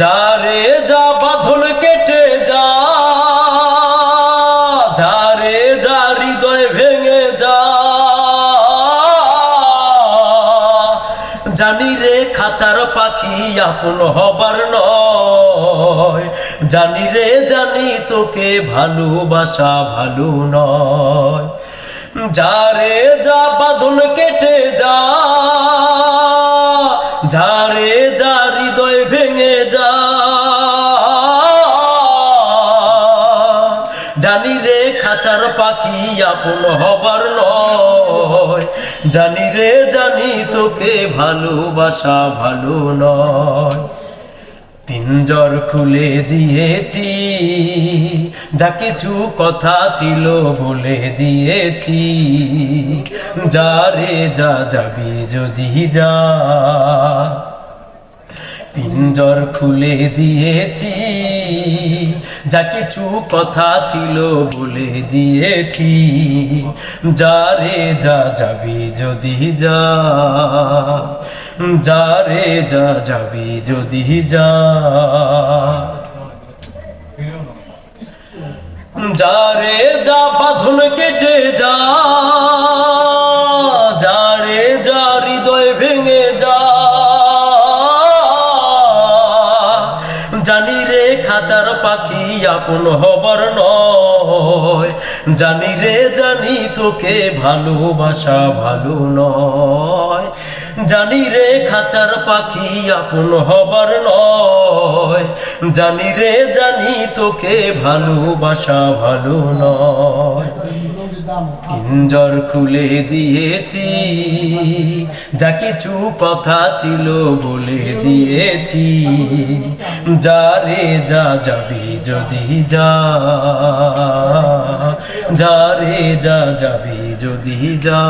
যারে যা বাঁধন কেটে যা যারে যা হৃদয় ভেঙে যা। জানি রে খাঁচার পাখি আপন হবার নয়, জানি রে জানি তোকে ভালোবাসা ভালো নয়। যারে যা বাঁধন যা হৃদয় ভেঙে যা। জানি রে খাঁচার পাখি আপন হবার নয়। জানি রে, জানি তোকে ভালোবাসা ভালো নয়। পিঞ্জর খুলে দিয়েছি, যা কিছু কথা ছিল বলে দিয়েছি। যা রে, যা যাবি যদি যা। পিঞ্জর খুলে দিয়েছি, যা কিছু কথা ছিল বলে দিয়েছি। যা রে, যা যাবি যদি যা যা রে, যা যাবি যদি যা। যা রে, যা বাঁধন কেটে যা জানি রে খাঁচার পাখি আপন হবার নয়। জানি রে, জানি তোকে ভালোবাসা ভালো নয়। জানি রে খাঁচার পাখি আপন হবার নয়। জানি রে, জানি তোকে ভালোবাসা ভালো নয়। পিঞ্জর খুলে দিয়েছি, যা কিছু কথা ছিল বলে দিয়েছি। যা রে, যা যাবি যদি যা যা রে, যা যাবি যদি যা।